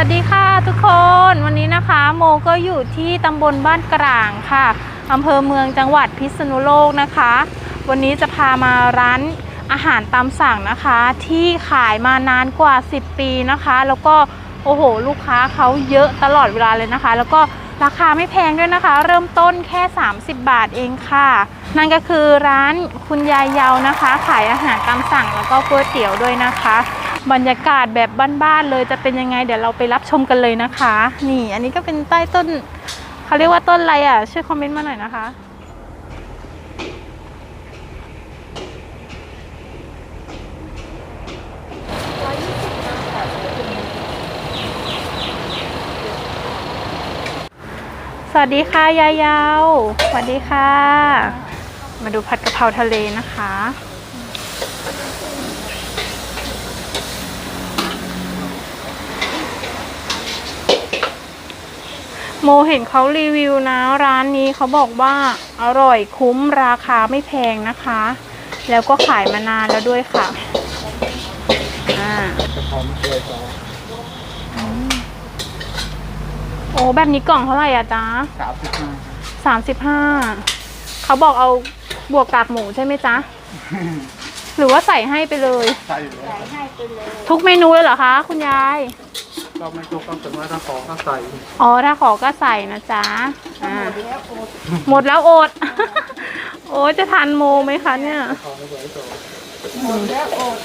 วัสดีค่ะทุกคนวันนี้นะคะโมก็อยู่ที่ตำบลบ้านกลางค่ะอำเภอเมืองจังหวัดพิษณุโลกนะคะ วันนี้จะพามาร้านอาหารตามสั่งนะคะ ที่ขายมานานกว่า 10 ปีนะคะ แล้วก็โอ้โห ลูกค้าเขาเยอะตลอดเวลาเลยนะคะ แล้วก็ราคาไม่แพงด้วยนะคะ เริ่มต้นแค่ 30 บาทเองค่ะ นั่นก็คือร้านคุณยายเยานะคะ ขายอาหารตามสั่งแล้วก็ก๋วยเตี๋ยวด้วยนะคะ บรรยากาศแบบบ้านๆเลยจะเป็นยังไง เดี๋ยวเราไปรับชมกันเลยนะคะ นี่ อันนี้ก็เป็นใต้ต้นเขาเรียกว่าต้นอะไรอะช่วยคอมเมนต์มาหน่อยนะคะสวัสดีค่ะยายยาวสวัสดีค่ะ มาดูผัดกะเพราทะเลนะคะ โมเห็นเขารีวิวนะร้านนี้เขาบอกว่าอร่อยคุ้มราคาไม่แพงนะคะ แล้วก็ขายมานานแล้วด้วยค่ะอ่าพร้อมเคยซอโอ้แบบนี้กล่องเท่าไหร่อะจ๊ะสามสิบห้าสามสิบห้าเขาบอกเอาบวกกากหมูใช่ไหมจ๊ะ หรือว่าใส่ให้ไปเลยใช่อยู่แล้วทุกเมนูเลยเหรอคะ คุณยาย ก็ไม่ทุกต้องถึงว่าถ้าขอก็ใส่อ๋อถ้าขอก็ใส่นะจ๊ะอ่าหมดแล้วอด โอ้ยจะทันโมไหมคะเนี่ยขอไม่ไหวต่อหมดแล้วอด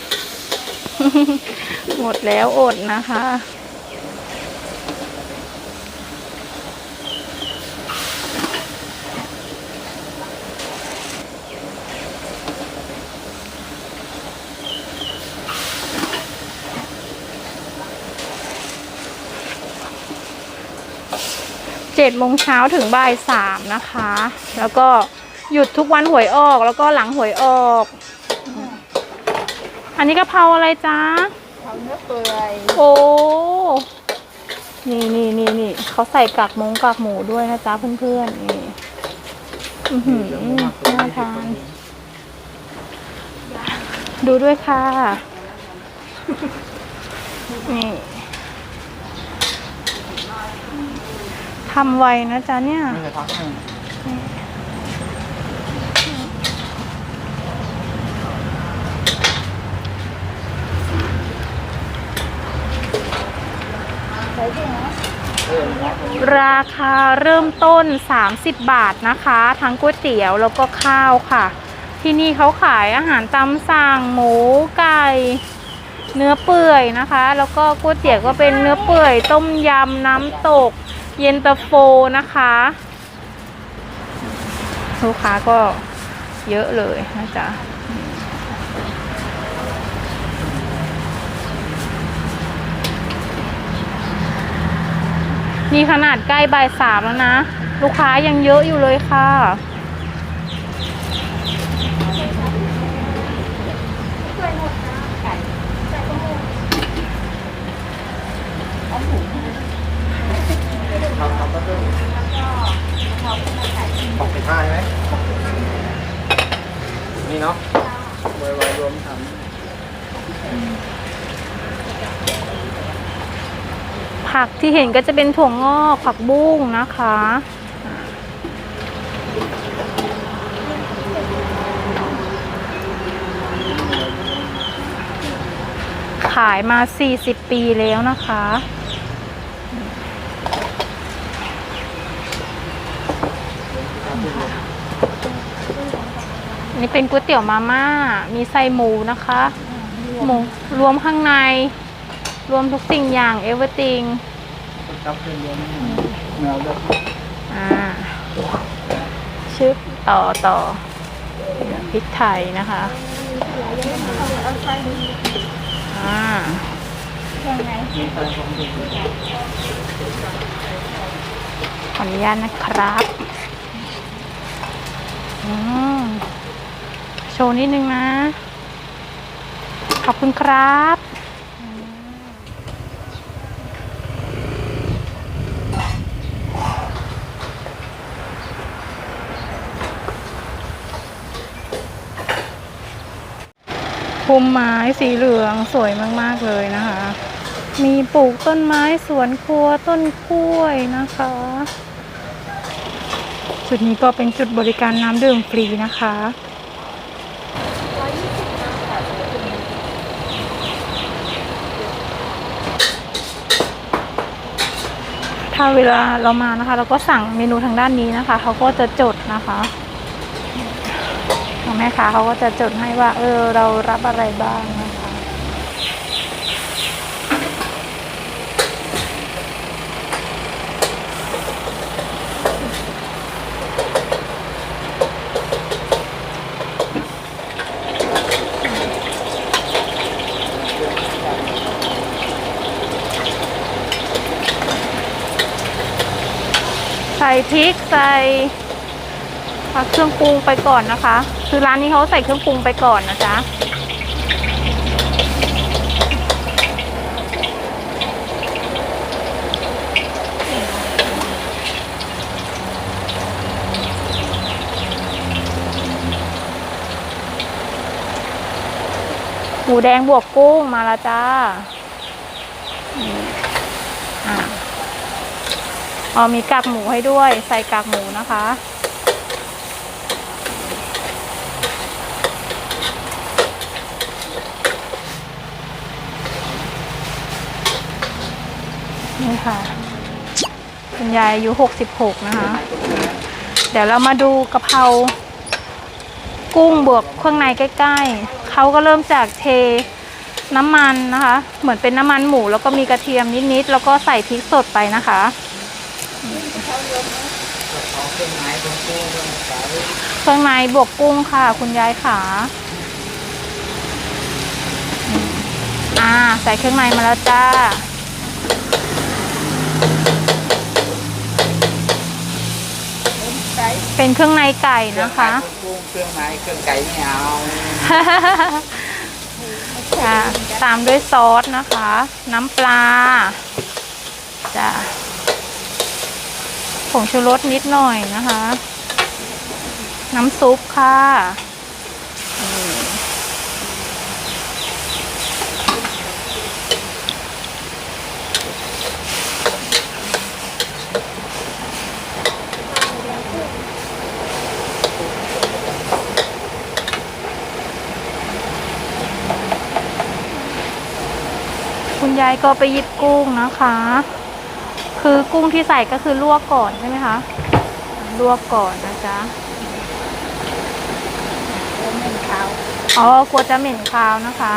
หมดแล้วอดนะคะ เจ็ดโมงเช้าถึงบ่ายสามนะคะ แล้วก็หยุดทุกวันหวยออกแล้วก็หลังหวยออก อันนี้กะเพราอะไรจ๊ะทำเนื้อเปื่อยโอ้นี่นี่นี่นี่เขาใส่กากมงกากหมูด้วยนะจ๊ะเพื่อนๆนี่อือหือน่าทานดูด้วยค่ะนี่ ทำไวนะจ๊ะเนี่ย ไม่ใช่พักให้ใส่ที่ไหนราคาเริ่มต้น 30 บาทนะคะ ทั้งก๋วยเตี๋ยวแล้วก็ข้าวค่ะ ที่นี่เขาขายอาหารตามสั่งหมูไก่ เนื้อเปื่อยนะคะ แล้วก็ก๋วยเตี๋ยวก็เป็นเนื้อเปื่อย ต้มยำน้ำตก เย็นตาโฟนะคะ ลูกค้าก็เยอะเลยนะจ๊ะนี่ขนาดใกล้บ่ายสามแล้วนะ ลูกค้ายังเยอะอยู่เลยค่ะ ทำทำก็เพิ่มสองสิบห้าใช่ไหมนี่เนาะไวๆรวมทผักที่เห็นก็จะเป็นถั่วงอกผักบุ้งนะคะ ขายมา 40 ปีแล้วนะคะ นี่เป็นก๋วยเตี๋ยวมาม่า มีไส้หมูนะคะ หมูรวมข้างใน รวมทุกสิ่งอย่างเอเวอร์ติงำจับเป็นรวมแนวเลือกอ่าชึบต่อต่อพริกไทยนะคะอ่ายังไงมีใส่ของดีขออนุญาตนะครับอืม โชว์นิดนึงนะ ขอบคุณครับพุ่มไม้สีเหลืองสวยมาก ๆ เลยนะคะ มีปลูกต้นไม้สวนครัวต้นกล้วยนะคะ จุดนี้ก็เป็นจุดบริการน้ำดื่มฟรีนะคะ ถ้าเวลาเรามานะคะ เราก็สั่งเมนูทางด้านนี้นะคะเขาก็จะจดนะคะทางแม่ค้าเขาก็จะจดให้ว่า เออ เรารับอะไรบ้าง ส่พริกใส่เครื่องปรุงไปก่อนนะคะ คือร้านนี้เขาใส่เครื่องปรุงไปก่อนนะจ๊ะหมูแดงบวกกุ้งมาแล้วจ้านี่อ่า อ๋อมีกากหมูให้ด้วย ใส่กากหมูนะคะ นี่ค่ะคุณยายอายุหกสิบหกนะคะ เดี๋ยวเรามาดูกะเพรากุ้งบวกเครื่องในใกล้ๆ เขาก็เริ่มจากเทน้ำมันนะคะ เหมือนเป็นน้ำมันหมูแล้วก็มีกระเทียมนิดๆ แล้วก็ใส่พริกสดไปนะคะ เอาเครื่องไม้ตรงตู้ตรงสายเครื่องในบวกกุ้งค่ะ คุณยายขาอืมอ่า ใส่เครื่องในมาแล้วจ้าใส่เป็นเครื่องในไก่นะคะเครื่องไม้เครื่องไก่ไม่เอาอ่าตามด้วยซอสนะคะ น้ำปลาจ้ะ ผงชูรสนิดหน่อยนะคะ น้ำซุปค่ะคุณยายก็ไปหยิบกุ้งนะคะ คือกุ้งที่ใส่ก็คือลวกก่อนใช่ไหมคะลวกก่อนนะจ๊ะแล้วมันขาวอ๋อกลัวจะเหม็นคาวนะคะ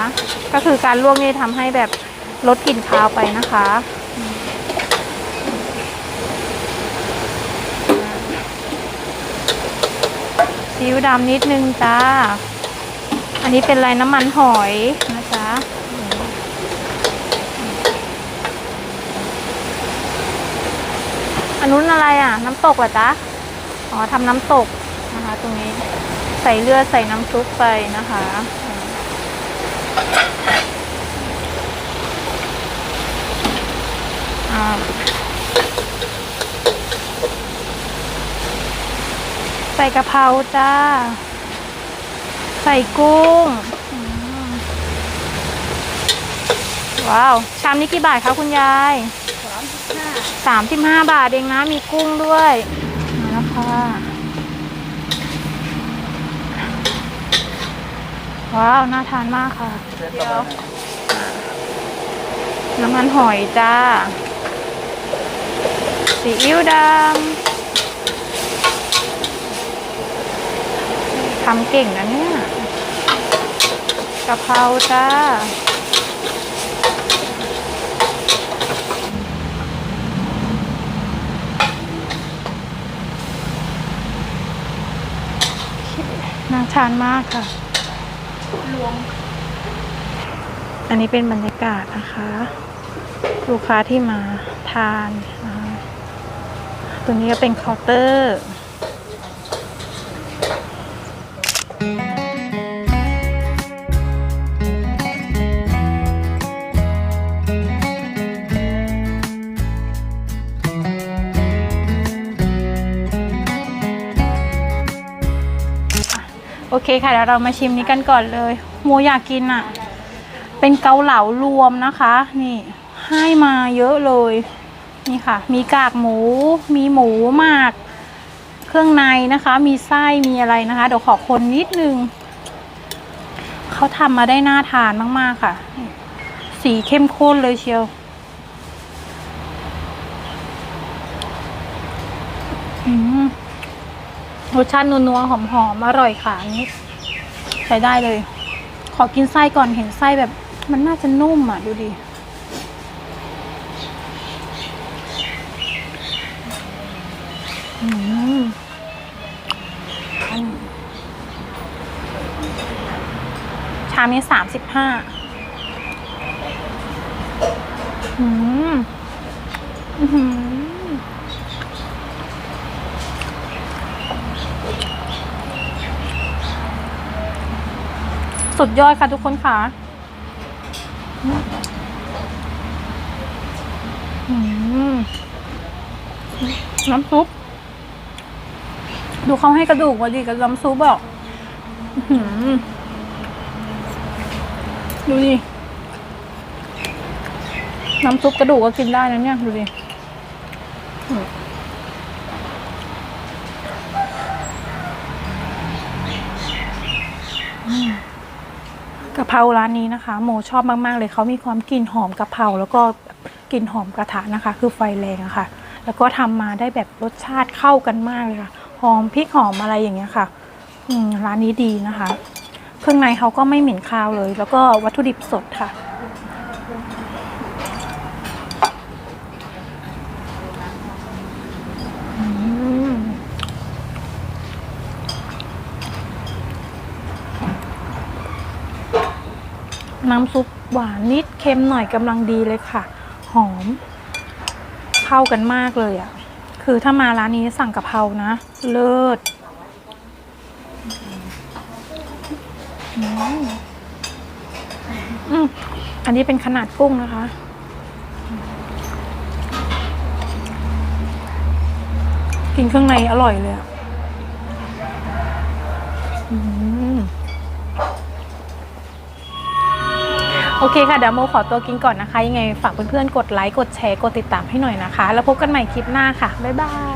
ก็คือการลวกนี่ทำให้แบบลดกลิ่นคาวไปนะคะซีอิ๊วดำนิดนึงจ้า อันนี้เป็นไรน้ำมันหอยนะจ๊ะอืมอั นนู้นอะไรอะ น้ำตกเหรอจ๊ะ อ๋อทำน้ำตกนะคะ ตรงนี้ใส่เลือดใส่น้ำซุปไปนะคะ อ่าใส่กะเพราจ้า ใส่กุ้ง ว้าว ชามนี้กี่บาทคะคุณยาย สามสิบห้าบาบาทเองนะมีกุ้งด้วยมาแล้วค่ะว้าวน่าทานมากค่ะเดี๋ยวน้ำมันหอยจ้าซีอิ๊วดำทำเก่งนะเนี่ยกะเพราจ้า น่าทานมากค่ะรวมอันนี้เป็นบรรยากาศนะคะ ลูกค้าที่มาทานตัวนี้ก็เป็นเคาน์เตอร์ เคค่ะเดี๋ยวเรามาชิมนี้กันก่อนเลยหมูอยากกินอะ เป็นเกาเหลารวมนะคะ นี่ให้มาเยอะเลย นี่ค่ะ มีกากหมู มีหมูหมาก เครื่องในนะคะ มีไส้มีอะไรนะคะเดี๋ยวขอคนนิดนึงเขาทำมาได้น่าทานมากๆค่ะ สีเข้มข้นเลยเชียว อืม รสชาตินัวๆหอมๆอร่อยค่ะอันนี้ ใช้ได้เลย ขอกินไส้ก่อนเห็นไส้แบบ มันน่าจะนุ่มอะดูดิอืมชามนี้สามสิบห้าอืมอื้อ สุดยอดค่ะทุกคนค่ะน้ำซุป ดูเขาให้กระดูกมาดีกับน้ำซุปอะอื้อหือดูดิ น้ำซุปกระดูกก็กินได้นะเนี่ย ดูดิอืมอืมกะเพราร้านนี้นะคะ โมชอบมากๆเลยเขามีความกลิ่นหอมกะเพราแล้วก็กลิ่นหอมกระทะนะคะ คือไฟแรงอะค่ะ แล้วก็ทำมาได้แบบรสชาติเข้ากันมากเลยค่ะหอมพริกหอมอะไรอย่างเงี้ยค่ะอืมร้านนี้ดีนะคะ เครื่องในเขาก็ไม่เหม็นคาวเลย แล้วก็วัตถุดิบสดค่ะ น้ำซุปหวานนิดเค็มหน่อยกำลังดีเลยค่ะ หอม เข้ากันมากเลยอะ คือถ้ามาร้านนี้สั่งกะเพรานะ เลิศอืมอันนี้เป็นขนาดกุ้งนะคะ กินเครื่องในอร่อยเลยอะ โอเคค่ะเดี๋ยวโมขอตัวกินก่อนนะคะ ยังไงฝากเพื่อนๆกดไลค์กดแชร์กดติดตามให้หน่อยนะคะ แล้วพบกันใหม่คลิปหน้าค่ะ บ๊ายบาย